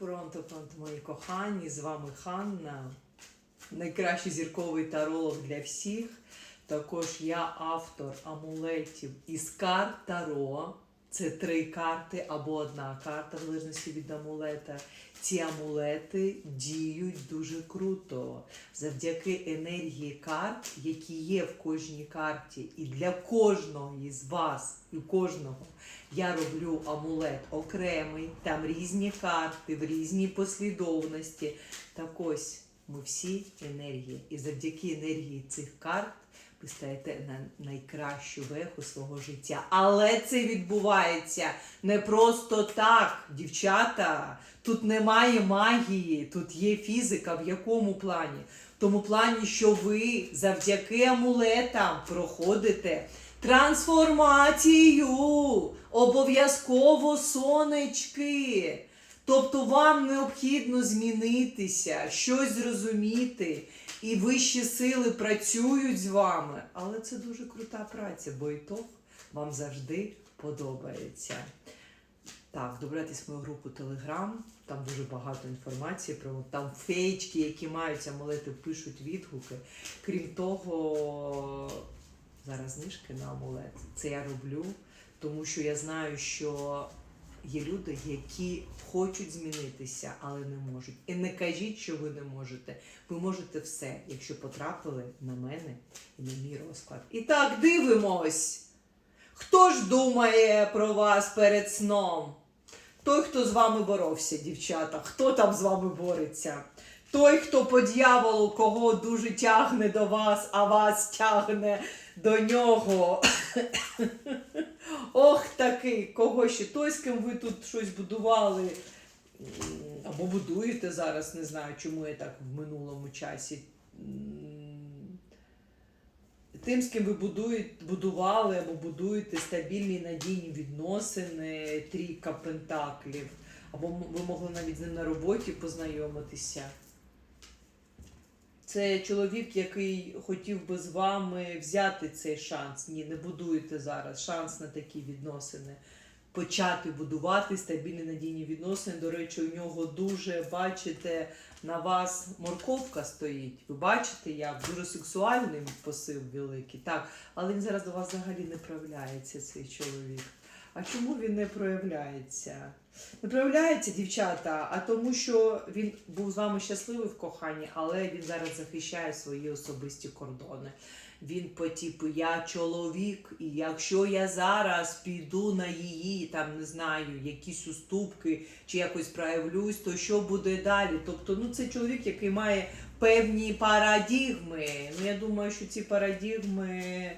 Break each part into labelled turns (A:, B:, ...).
A: Пронто, пронто, мої кохані, з вами Ханна, найкращий зірковий таролог для всіх. Також я автор амулетів із карт Таро. Це три карти або одна карта, в залежності від амулета. Ці амулети діють дуже круто завдяки енергії карт, які є в кожній карті. І для кожного із вас, і кожного я роблю амулет окремий, там різні карти в різній послідовності. Так ось ми всі енергії. І завдяки енергії цих карт ви стаєте на найкращу веху свого життя. Але це відбувається не просто так, дівчата. Тут немає магії, тут є фізика. В якому плані? В тому плані, що ви завдяки амулетам проходите трансформацію. Обов'язково сонечки. Тобто вам необхідно змінитися, щось зрозуміти, і вищі сили працюють з вами. Але це дуже крута праця, бо ітог вам завжди подобається. Так, добирайтесь в мою групу Telegram, там дуже багато інформації про там фейчки, які мають амулети, пишуть відгуки. Крім того, зараз знижки на амулет. Це я роблю, тому що я знаю, що є люди, які хочуть змінитися, але не можуть. І не кажіть, що ви не можете. Ви можете все, якщо потрапили на мене і на мій розклад. І так, дивимось. Хто ж думає про вас перед сном? Той, хто з вами боровся, дівчата, хто там з вами бореться? Той, хто по дьяволу, кого дуже тягне до вас, а вас тягне до нього. Ох, такий, кого ще? Той, з ким ви тут щось будували. Або будуєте зараз, не знаю, чому я так в минулому часі. Тим, з ким ви будуєте, будували або будуєте стабільні надійні відносини, трійка пентаклів, або ви могли навіть з ним на роботі познайомитися. Це чоловік, який хотів би з вами взяти цей шанс. Ні, не будуєте зараз шанс на такі відносини. Почати будувати стабільні надійні відносини. До речі, у нього дуже, бачите, на вас морковка стоїть. Ви бачите, як дуже сексуальний посил великий. Так, але він зараз до вас взагалі не проявляється, цей чоловік. А чому він не проявляється? Не дівчата, а тому, що він був з вами щасливий в коханні, але він зараз захищає свої особисті кордони. Він по типу я чоловік, і якщо я зараз піду на її, там не знаю, якісь уступки чи якось проявлюсь, то що буде далі? Тобто, ну це чоловік, який має певні парадігми. Ну я думаю, що ці парадігми.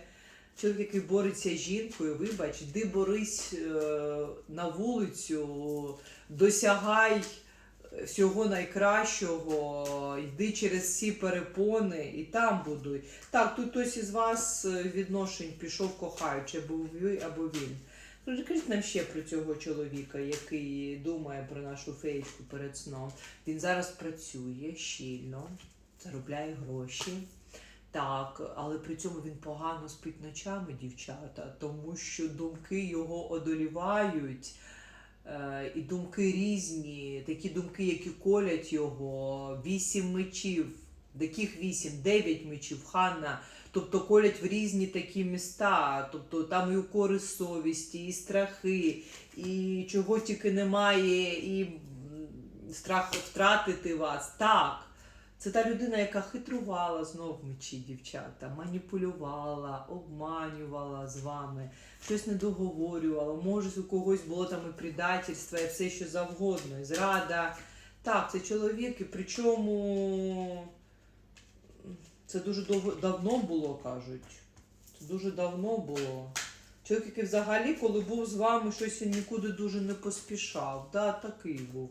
A: Чоловік, який бореться з жінкою, вибач, йди борись е, на вулицю, досягай всього найкращого, йди через всі перепони і там будуй. Так, тут хтось із вас е, відношень пішов кохаючи, або ви, або він. Розкажіть нам ще про цього чоловіка, який думає про нашу феєчку перед сном. Він зараз працює щільно, заробляє гроші. Так, але при цьому він погано спить ночами, дівчата, тому що думки його одолівають. Е, і думки різні, такі думки, які колять його, вісім мечів, таких вісім, дев'ять мечів, Ханна, тобто колять в різні такі міста, тобто там і укори совісті, і страхи, і чого тільки немає, і страх втратити вас. Так. Це та людина, яка хитрувала знов мечі, дівчата, маніпулювала, обманювала з вами, щось не договорювала. Може, у когось було там і предательство, і все що завгодно, і зрада. Так, це чоловік, і причому це дуже довго, давно було, кажуть. Це дуже давно було. Чоловік, який взагалі, коли був з вами, щось нікуди дуже не поспішав. Да, такий був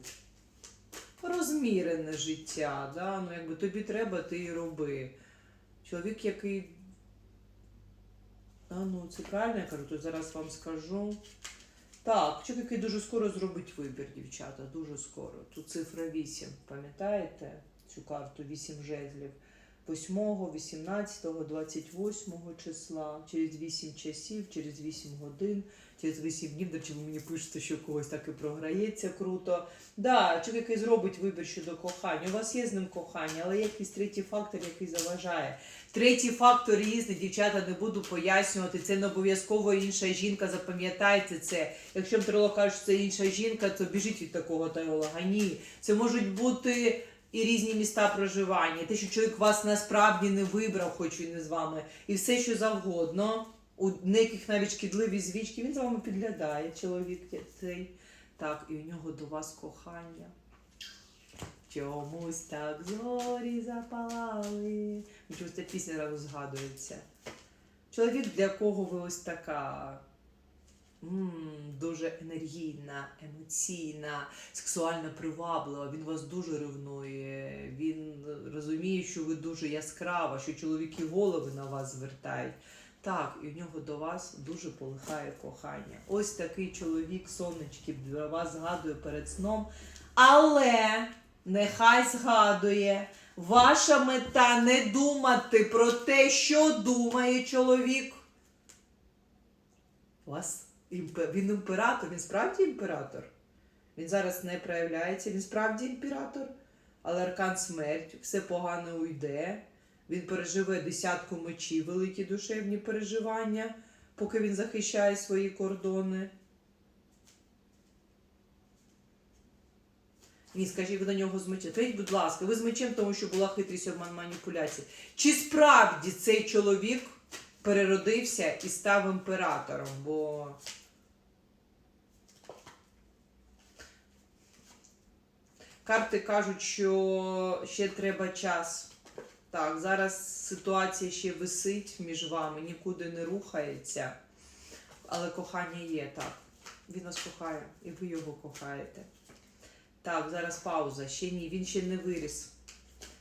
A: розмірене життя, да? ну якби тобі треба, ти і роби. Чоловік, який. А, ну, це правильно я кажу, то зараз вам скажу. Так, чоловік, який дуже скоро зробить вибір, дівчата, дуже скоро. Тут цифра 8, пам'ятаєте цю карту 8 жезлів? 8, 18, 28 числа, через 8 часів, через 8 годин, через 8 днів, до чого мені пишете, що когось так і програється круто. Да, чоловік який зробить вибір щодо кохання. У вас є з ним кохання, але є якийсь третій фактор, який заважає. Третій фактор різний, дівчата, не буду пояснювати. Це не обов'язково інша жінка. Запам'ятайте це. Якщо таролог каже, що це інша жінка, то біжіть від такого таролога. Ні, це можуть бути і різні міста проживання. Те, що чоловік вас насправді не вибрав, хоч він з вами, і все, що завгодно. У деяких навіть шкідливі звічки, він за вами підглядає, чоловік цей. Так, і у нього до вас кохання. Чомусь так зорі запалали. Чомусь ця пісня одразу згадується. Чоловік, для кого ви ось така дуже енергійна, емоційна, сексуально приваблива. Він вас дуже ревнує. Він розуміє, що ви дуже яскрава, що чоловіки голови на вас звертають. Так, і в нього до вас дуже полихає кохання. Ось такий чоловік, сонечки, для вас згадує перед сном. Але нехай згадує, ваша мета не думати про те, що думає чоловік. Вас він імператор, він справді імператор. Він зараз не проявляється, він справді імператор, але аркан смерть, все погано уйде. Він переживе десятку мечів, великі душевні переживання, поки він захищає свої кордони. Ні, скажіть, ви до нього з мечем. Скажіть, будь ласка, ви з мечем, тому що була хитрість обман маніпуляції. Чи справді цей чоловік переродився і став імператором? Бо карти кажуть, що ще треба час. Так, зараз ситуація ще висить між вами, нікуди не рухається. Але кохання є, так. Він вас кохає, і ви його кохаєте. Так, зараз пауза. Ще ні, він ще не виріс.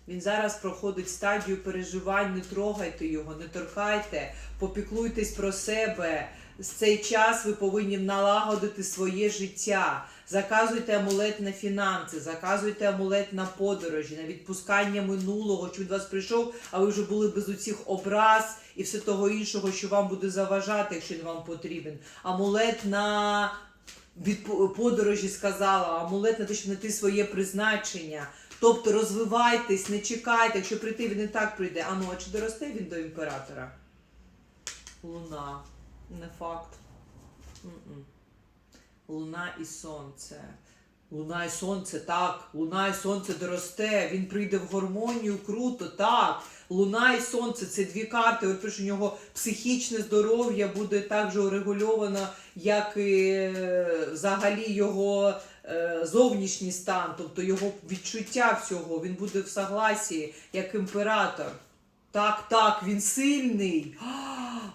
A: Він зараз проходить стадію переживань, не трогайте його, не торкайте, попіклуйтесь про себе. З цей час ви повинні налагодити своє життя. Заказуйте амулет на фінанси, заказуйте амулет на подорожі, на відпускання минулого, що від вас прийшов, а ви вже були без усіх образ і все того іншого, що вам буде заважати, якщо він вам потрібен. Амулет на подорожі сказала, амулет на те, щоб знайти своє призначення. Тобто розвивайтесь, не чекайте, якщо прийти, він і так прийде. А ну, а чи доросте він до імператора? Луна. Не факт. Луна і сонце. Луна і сонце, так. Луна і сонце доросте, він прийде в гармонію, круто, так. Луна і сонце це дві карти. От пише, у нього психічне здоров'я буде так же урегульовано, як і е, взагалі його е, зовнішній стан, тобто його відчуття всього. Він буде в согласії, як імператор. Так, так, він сильний.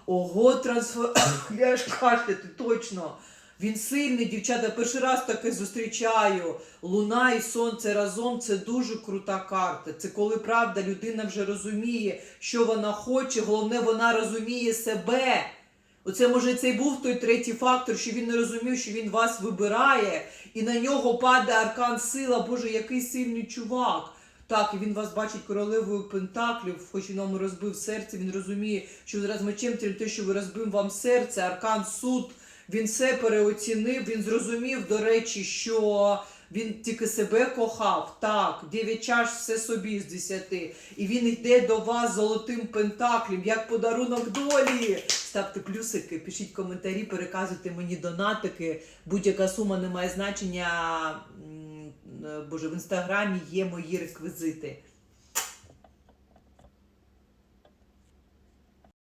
A: Ого, трансфер. Я ж кашляти, точно. Він сильний, дівчата, перший раз таке зустрічаю. Луна і сонце разом це дуже крута карта. Це коли правда людина вже розуміє, що вона хоче, головне, вона розуміє себе. Оце може це і був той третій фактор, що він не розумів, що він вас вибирає, і на нього падає аркан сила, Боже, який сильний чувак. Так, і він вас бачить королевою Пентаклів, хоч він вам розбив серце, він розуміє, що зараз мечем через те, що ви розбив вам серце, аркан суд. Він все переоцінив, він зрозумів, до речі, що він тільки себе кохав. Так, 9 чаш все собі з 10. І він йде до вас золотим пентаклем, як подарунок долі. Ставте плюсики, пишіть коментарі, переказуйте мені донатики. Будь-яка сума не має значення. Е, Боже, в інстаграмі є мої реквізити.